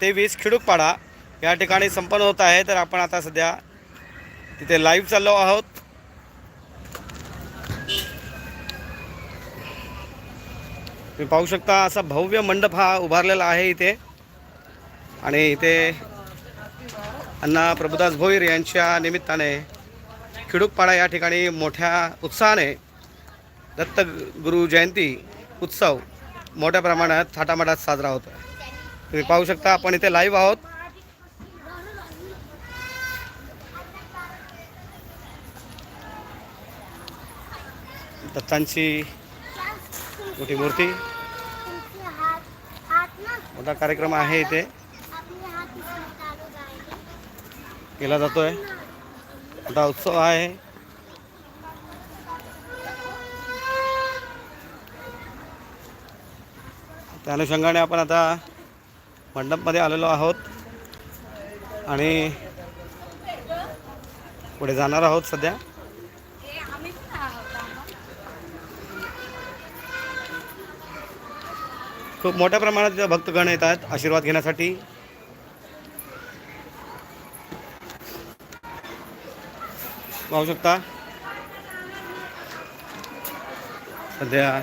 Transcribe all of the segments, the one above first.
तेवीस खिडूकपाडा या ठिकाणी संपन्न होत आहे. तर आपण आता सध्या तिथे लाईव्ह चाललो आहोत. तुम्ही पाहू शकता असा भव्य मंडप हा उभारलेला आहे इथे. आणि इथे अण्णा प्रभुदास भोईर यांच्या निमित्ताने खिडूकपाडा या ठिकाणी मोठ्या उत्साहाने दत्त गुरु जयंती उत्सव मोठ्या प्रमाणात थाटामाटात साजरा होतो तुम्ही पाहू शकता आपण इथे लाईव्ह आहोत. दत्तांची मोठी मूर्ती. मोठा कार्यक्रम आहे इथे. केला जातोय. मोठा उत्सव आहे. त्या अनुषंगाने आपण आता मंडपमध्ये आलेलो आहोत. आणि पुढे जाणार आहोत सध्या. खूप मोठ्या प्रमाणात तिथं भक्तगण येतात आशीर्वाद घेण्यासाठी. पाहू शकता. सध्या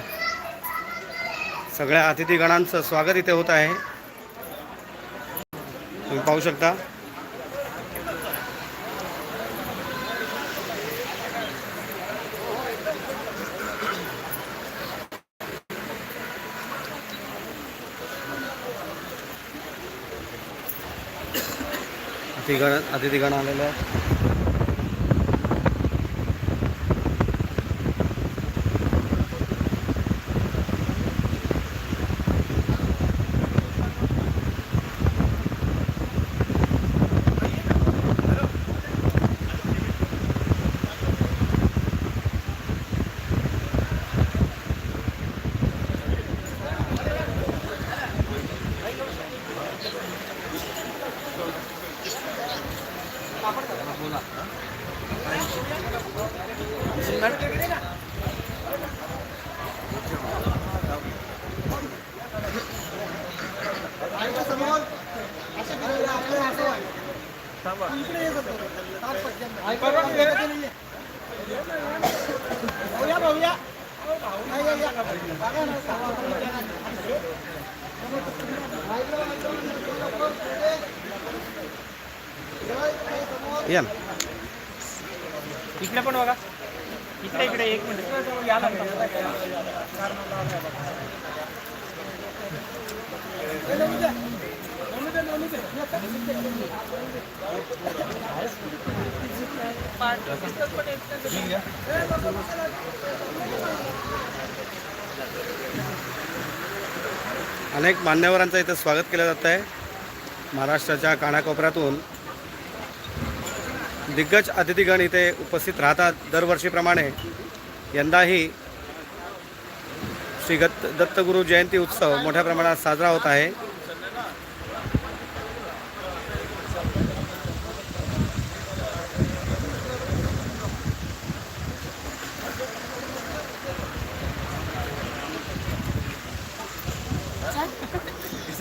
सगळ्या अतिथीगणांचं स्वागत इथे होत आहे. पाहू शकता. अतिथीगण अतिथिगण आलेले आहेत. या ना इकडे पण बघा इकडे इकडे एक मिनिट या ना अनेक मान्यवरांचं इथं स्वागत केलं जात आहे. महाराष्ट्राच्या कानाकोपऱ्यातून दिग्गज अतिथीगण इथे उपस्थित राहतात. दरवर्षीप्रमाणे यंदाही श्री गत दत्तगुरू जयंती उत्सव मोठ्या प्रमाणात साजरा होत आहे.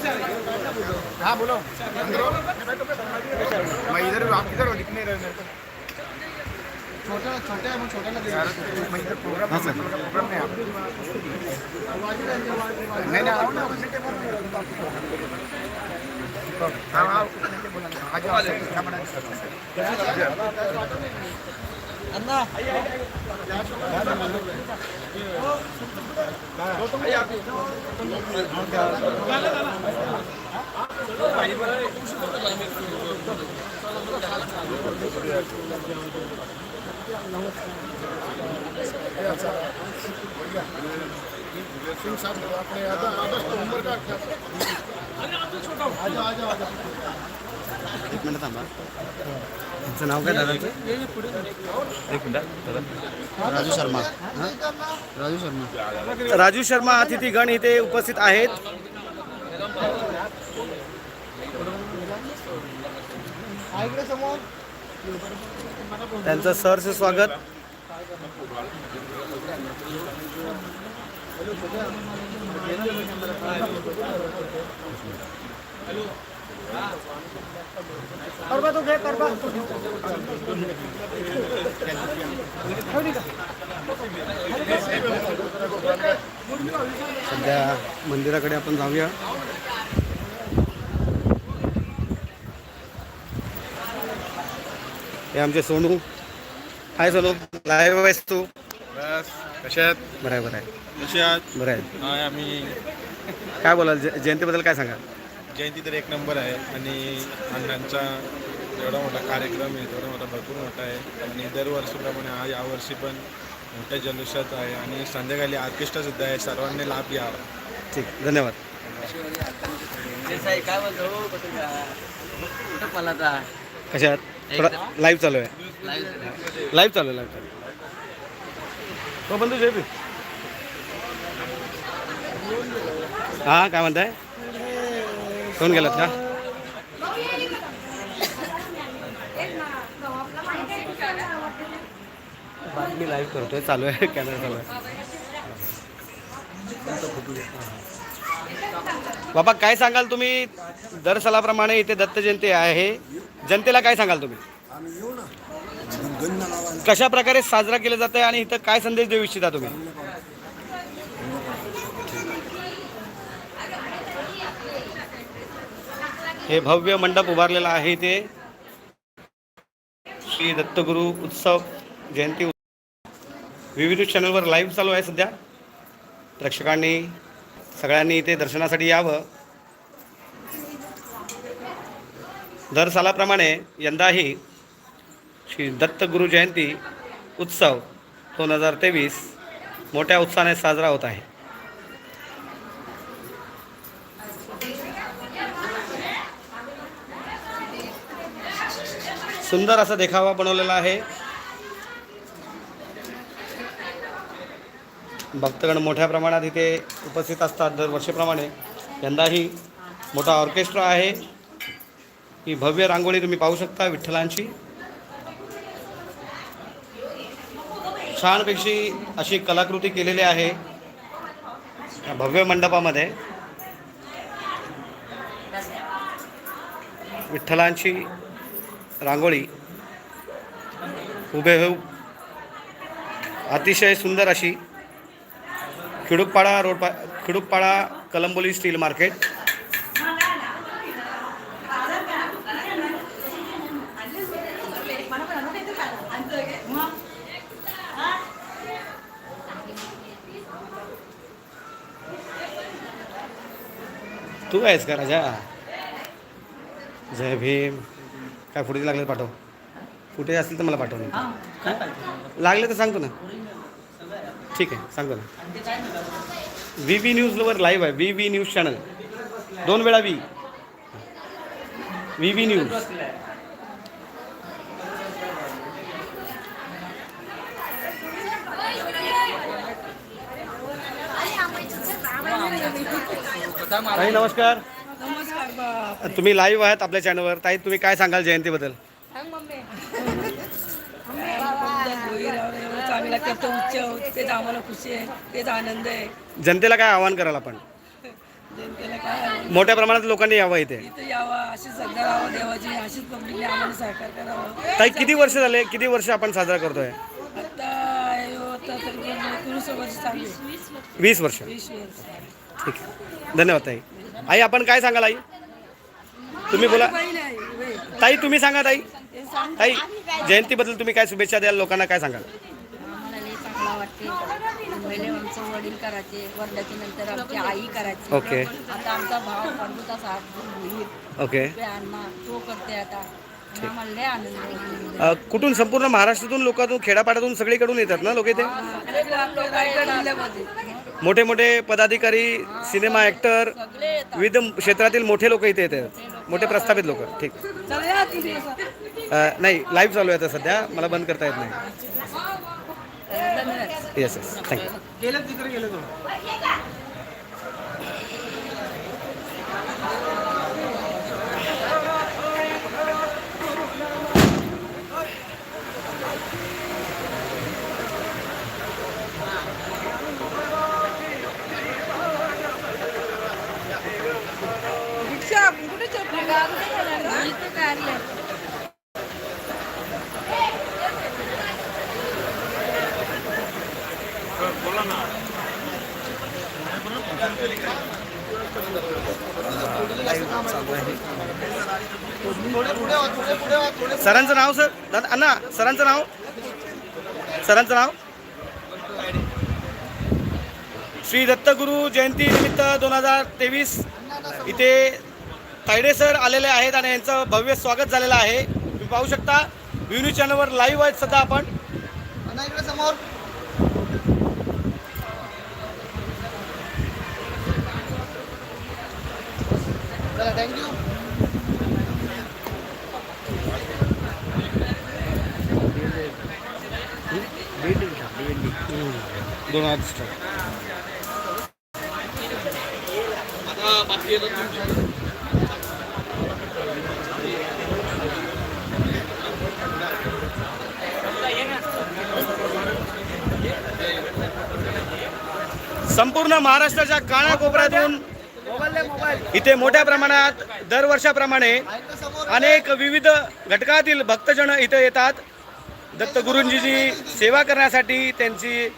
हाँ बोलो अंदर हो। मैं इधर हूँ, आप किधर हो दिख नहीं रहे मेरे को छोटा छोटा है मैं छोटा लगे यार मैं इधर प्रोग्राम हाँ सर प्रोग्राम में आप नहीं नहीं आओ ना हाँ हाँ बोला आ जाओ आ जाओ क्या बना सिंह साहब अपने आधा उम्र का आ हो. आजा आजा एक मिनिट थांबा. तुमचं नाव काय दादाचं एक मिनिट राजू शर्मा. राजू शर्मा. राजू शर्मा अतिथीगण इथे उपस्थित आहेत. इकडे सहर्ष स्वागत सध्या मंदिराकडे आपण जाऊया. हे आमचे सोनू. हाय सोनू लाईव्ह आहेस तू? बस कशात बरं आहे बरं आहे. कशात बरं आहे. आम्ही काय बोलाल? जय- जयंतीबद्दल काय सांगा जयंती तर एक नंबर आहे आणि अण्णांचा एवढा मोठा कार्यक्रम आहे तेवढा मोठा भरपूर मोठा आहे आणि दरवर्षीप्रमाणे हा यावर्षी पण मोठ्या जल्लोषात आहे आणि संध्याकाळी ऑर्केस्ट्रा सुद्धा आहे. सर्वांनी लाभ घ्यावा ठीक धन्यवाद. कशात? लाईव्ह चालू आहे. लाईव्ह चालू आहे. लाईव्ह चालू आहे. हो जय भीम. हा काय म्हणताय? कोण गेलात का? मी लाईव्ह करतोय चालू आहे कॅमेरा चालू आहे. बाबा काय सांगाल तुम्ही? दर सलाप्रमाणे इथे दत्त जयंती आहे. जनतेला काय सांगाल तुम्ही? कशा प्रकारे साजरा केला जात आहे आणि इथं काय संदेश देऊ इच्छिता तुम्ही? हे भव्य मंडप उभारलेलं आहे ते श्री दत्तगुरु उत्सव जयंती विविध चॅनलवर लाईव्ह चालू आहे सध्या. प्रेक्षकांनी सगळ्यांनी इथे दर्शनासाठी यावं. दर सालाप्रमाणे यंदाही श्री दत्तगुरु जयंती उत्सव दोन हजार तेवीस मोठ्या उत्साहाने साजरा होत आहे. सुंदर असा देखावा बनवलेला आहे. भक्तगण मोठ्या प्रमाणात इथे उपस्थित असतात दरवर्षीप्रमाणे. यंदाही मोठा ऑर्केस्ट्रा आहे. ही भव्य रांगोळी तुम्ही पाहू शकता विठ्ठलांची. छानपेक्षी अशी कलाकृती केलेली आहे. या भव्य मंडपामध्ये. विठ्ठलांची रांगोळी. हुबेहूब अतिशय सुंदर अशी खिडूकपाडा रोड पा खिडूकपाडा कलंबोली स्टील मार्केट. तू आहेस का राजा? जय भीम. काय फुटेज लागले पाठव. फुटेज असतील तर मला पाठव. लागले तर सांगतो ना. ठीक आहे सांगतो ना. व्ही व्ही न्यूजवर लाईव्ह आहे. व्ही व्ही न्यूज चॅनल दोन वेळा व्ही व्ही व्ही न्यूज नमस्कार. तुम्ही लाईव्ह आहात आपल्या चॅनलवर ताई तुम्ही काय सांगाल जयंतीबद्दल? एवढं चांगला करतो उत्सव तेच आम्हाला खुशी आहे. तेच आनंद आहे. जनतेला काय आवाहन कराल आपण? जनतेला काय मोठ्या प्रमाणात लोकांनी यावं इथे. इथं यावा अशीच श्रद्धा राहावं देवाची अशीच पब्लिकने आम्हाला सहकार करावं. ताई किती वर्ष झाले? किती वर्ष आपण साजरा करतोय? आता हे होतं तरी एकोणीस वर्ष चालू वीस वर्ष. वीस वर्ष. ठीक आहे. धन्यवाद ताई. आई आपण काय सांगाल आई? तुम्ही बोला. ताई तुम्ही सांगा ताई. सांग ताई जयंतीबद्दल तुम्ही काय शुभेच्छा द्याल लोकांना काय सांगाल? आम्हाला लई चांगला वाटते. पहिले आमचं वडील करायचे वडिलाची नंतर आमची आई करायची. ओके. आता आमचा भाव पांडुचा साथ होईल ओके. अण्णा तो करते आता. कुठून संपूर्ण महाराष्ट्रातून लोकातून खेडापाड्यातून सगळीकडून येतात ना लोक इथे? रायगड जिल्ह्यामध्ये मोठे मोठे पदाधिकारी सिनेमा येतात. विविध क्षेत्रातील मोठे लोक इथे येतात. मोठे प्रस्थापित लोक. ठीक. नाही लाईव्ह चालू आहे आता सध्या. मला बंद करता येत नाही. येस येस थँक्यू सरांचं नाव सर? दादा अण्णा सरांचं नाव? सरांचं नाव? श्री दत्तगुरू जयंती निमित्त दोन हजार तेवीस इथे तायडे सर आलेले आहेत आणि यांचं भव्य स्वागत झालेलं आहे. तुम्ही पाहू शकता व्ही चॅनलवर लाईव्ह आहेत सध्या आपण. समोर थँक्यू दोन हजार संपूर्ण महाराष्ट्राच्या कानाकोपऱ्यातून इथे मोठ्या प्रमाणात दरवर्षाप्रमाणे अनेक विविध घटकातील भक्तजन इथे येतात. दत्तगुरूंजीची सेवा करण्यासाठी त्यांची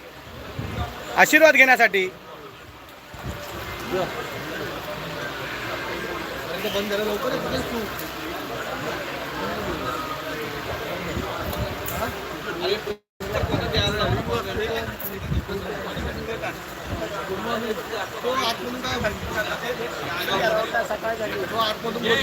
आशीर्वाद घेण्यासाठी. इकडे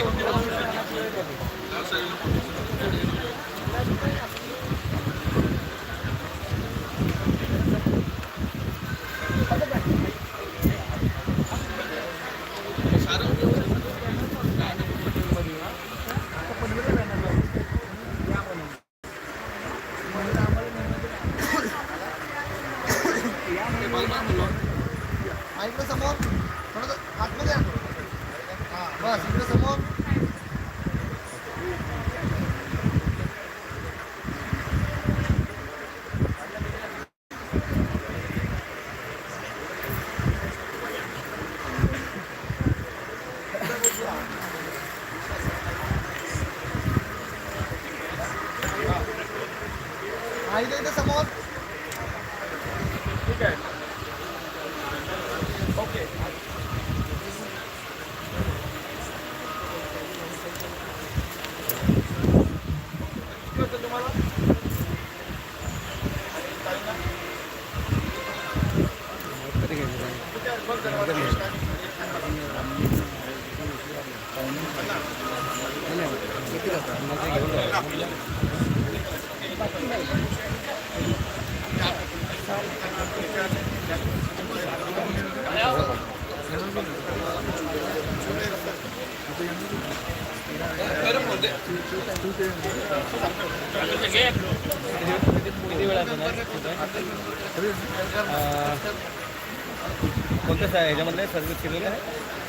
कोणत्या सा- ह्याच्यामधले सर्व्हिस केलेलं आहे?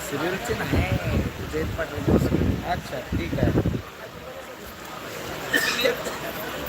सिव्हिलचे नाही जयंत पाटील अच्छा ठीक आहे.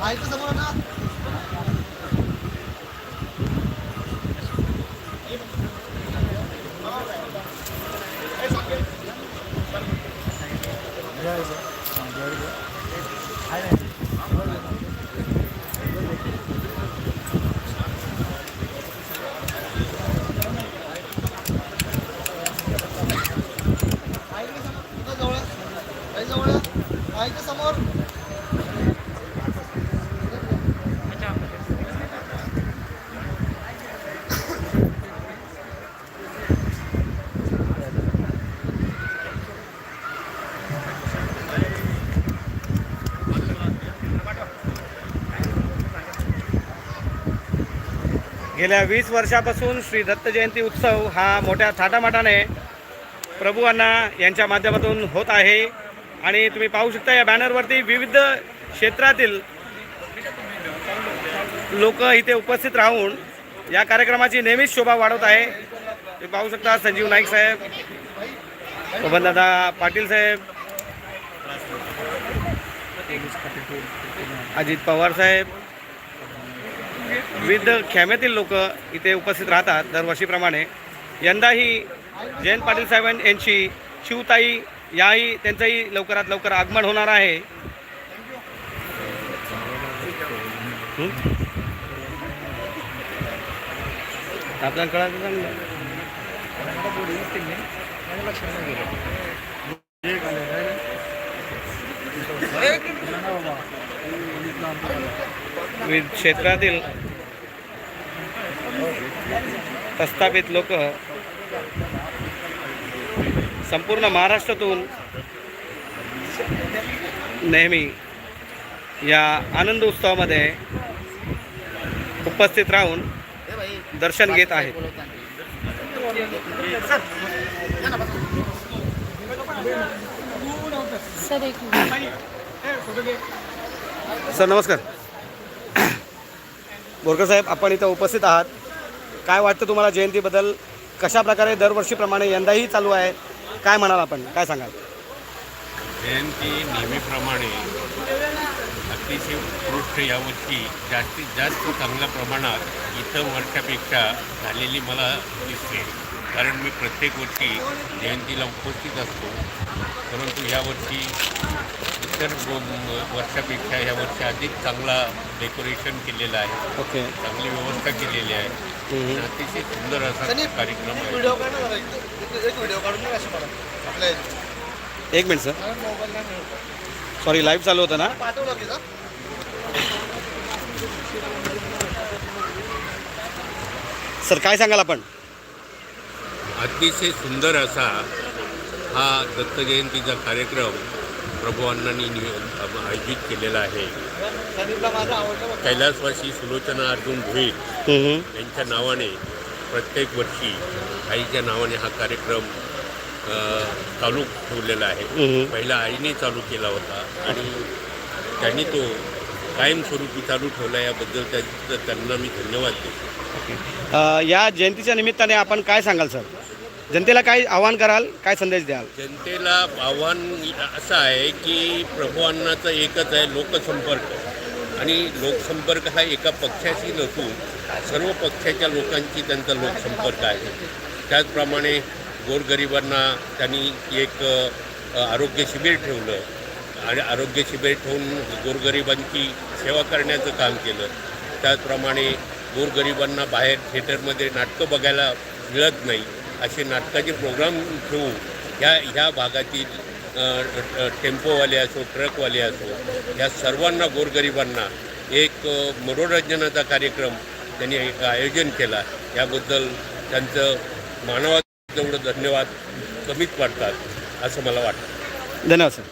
हा इथे समोर ना हा इकडे समोर इथं जवळ आहे. जवळ आहे. हा इथे समोर गेल्या वीस वर्षापासून श्री दत्त जयंती उत्सव हा मोठ्या थाटामाटाने प्रभू अण्णा यांच्या माध्यमातून होत आहे. आणि तुम्ही पाहू शकता या बॅनरवरती विविध क्षेत्रातील लोक इथे उपस्थित राहून या कार्यक्रमाची नेहमीच शोभा वाढवत आहे. तुम्ही पाहू शकता संजीव नाईक साहेब दादा पाटील साहेब अजित पवार साहेब विविध खेम्यातील लोक इथे उपस्थित राहतात दरवर्षीप्रमाणे. यंदाही जयंत पाटील साहेब यांची शिवताई याही त्यांचंही लवकरात लवकर आगमन होणार आहे. आपल्याला कळायचं चांगलं? विविध क्षेत्रातील प्रस्थापित लोक संपूर्ण महाराष्ट्रातून नेहमी या आनंद उत्सवामध्ये उपस्थित राहून दर्शन घेत आहेत. सर सर नमस्कार. बोरकर साहेब आपण इथं उपस्थित आहात. काय वाटतं तुम्हाला जयंतीबद्दल? कशा प्रकारे दरवर्षीप्रमाणे यंदाही चालू आहे? काय म्हणाल आपण? काय सांगाल? जयंती नेहमीप्रमाणे अतिशय उत्कृष्ट यावर्षी जास्तीत जास्त चांगल्या प्रमाणात इतर वर्षापेक्षा झालेली मला दिसते. कारण मी प्रत्येक वर्षी जयंतीला उपस्थित असतो. परंतु यावर्षी इतर वर्षापेक्षा यावर्षी अधिक चांगला डेकोरेशन केलेलं आहे. ओके. चांगली व्यवस्था केलेली आहे. अतिशय सुंदर असा कार्यक्रम आहे. एक मिनिट सर. सॉरी लाईव्ह चालू होतं ना? सर काय सांगाल आपण? अतिशय सुंदर असा हा दत्त जयंतीचा कार्यक्रम प्रभू अण्णांनी नियो- आयोजित केलेला आहे. कैलासवासी सुलोचना अर्जुन भोईर. यांच्या नावाने प्रत्येक वर्षी आईच्या नावाने हा कार्यक्रम चालू ठेवलेला आहे. पहिला आईने चालू केला होता आणि त्यांनी तो कायमस्वरूपी चालू ठेवला याबद्दल त्या त्यांना मी धन्यवाद देतो या जयंतीच्या निमित्ताने आपण काय सांगाल सर जनतेला काय आव्हान कराल काय संदेश द्याल? जनतेला आव्हान असं आहे की प्रभू अण्णाचं एकच आहे लोकसंपर्क. आणि लोकसंपर्क हा एका पक्षाशी नसून सर्व पक्षाच्या लोकांची त्यांचा लोकसंपर्क आहे. त्याचप्रमाणे गोरगरिबांना त्यांनी एक आरोग्य शिबिर ठेवलं. आणि आरोग्य शिबिर ठेवून गोरगरिबांची सेवा करण्याचं काम केलं. त्याचप्रमाणे गोरगरिबांना बाहेर थिएटरमध्ये नाटकं बघायला मिळत नाही. असे नाटकाचे प्रोग्राम ठेवू. ह्या ह्या भागातील टेम्पोवाले असो ट्रकवाले असो या सर्वांना गोरगरिबांना एक मनोरंजनाचा कार्यक्रम त्यांनी एक आयोजन केला. याबद्दल त्यांचं मानवा तेवढं धन्यवाद कमीच वाटतात असं मला वाटतं. धन्यवाद सर.